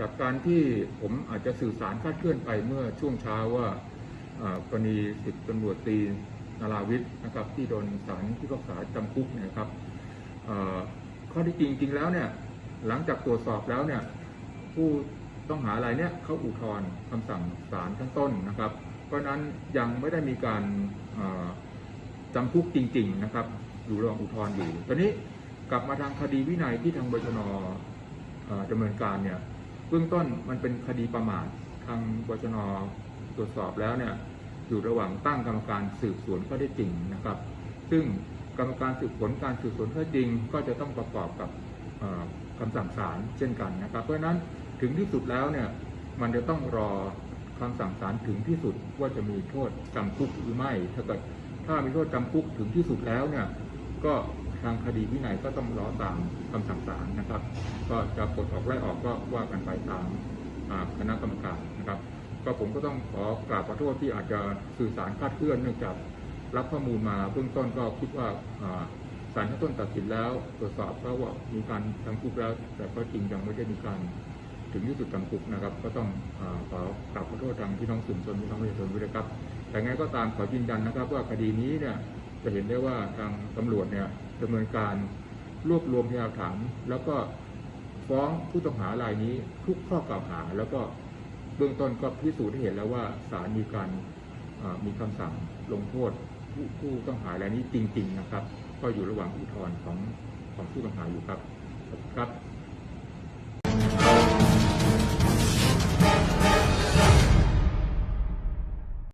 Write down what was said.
จากการที่ผมอาจจะสื่อสารคลาดเคลื่อนไปเมื่อช่วงเช้าว่ากรณีสิบตำรวจตีนาราวิทย์นะครับที่โดนศาลพิพากษาจำคุกนยครับข้อที่จริงจริงแล้วเนี่ยหลังจากตรวจสอบแล้วเนี่ยผู้ต้องหารายเนี่ยเขาอุทธรณ์คำสั่งศาลชั้นต้นนะครับ เพราะนั้นยังไม่ได้มีการจำคุกจริง ๆ นะครับอยู่ระหว่างอุทธรณ์อยู่ตอนนี้กลับมาทางคดีวินัยที่ทางบชนดำเนินการเนี่ย บื้องต้นมันเป็นคดีประมาททางบชนตรวจสอบแล้วเนี่ยอยู่ระหว่างตั้งกรรมการสืบสวนข้อได้จริงนะครับ ซึ่งกรรมการสืบสวนการสืบสวนข้อจริง ก็จะต้องประกอบกับเอ่อคำสั่งศาลเช่นกันนะครับ เพราะฉะนั้นถึงที่สุดแล้วเนี่ยมันจะต้องรอคำสั่งศาลถึงที่สุดว่าจะมีโทษจำคุกหรือไม่ ถ้าเกิดถ้ามีโทษจำคุกถึงที่สุดแล้วเนี่ยก็ ทางคดีวินัยก็ต้องรอตามคำสั่งศาลนะครับ ก็จะปลดออกไล่ออกก็ว่ากันไปตามคณะกรรมการนะครับ ก็ผมก็ต้องขอกราบขอโทษที่อาจจะสื่อสารคลาดเคลื่อนเนื่องจากรับข้อมูลมาเบื้องต้นก็คิดว่าอ่าศาลชั้นต้นตัดสินแล้วตรวจสอบแล้วว่ามีการจำคุกแล้ว แต่ก็จริงยังไม่ได้มีการถึงที่สุดจำคุกนะครับ ก็ต้องอขอกราบขอโทษทางพี่น้องสื่อมวลชนพี่น้องประชาชนด้วยนะครับ แต่ไงก็ตามขอยืนยันนะครับ ว่าคดีนี้เนี่ย จะเห็นได้ว่าทางตำรวจเนี่ยดำเนินการรวบรวมพยานหลักฐานแล้วก็ฟ้องผู้ต้องหารายนี้ทุกข้อกล่าวหา แล้วก็เบื้องต้นก็พิสูจน์ให้เห็นแล้วว่าศาลมีการมีคำสั่งลงโทษผู้ผู้ต้องหารายนี้จริง ๆ นะครับ ก็อยู่ระหว่างอุทธรณ์ของของผู้ต้องหาอยู่ครับขอบคุณครับ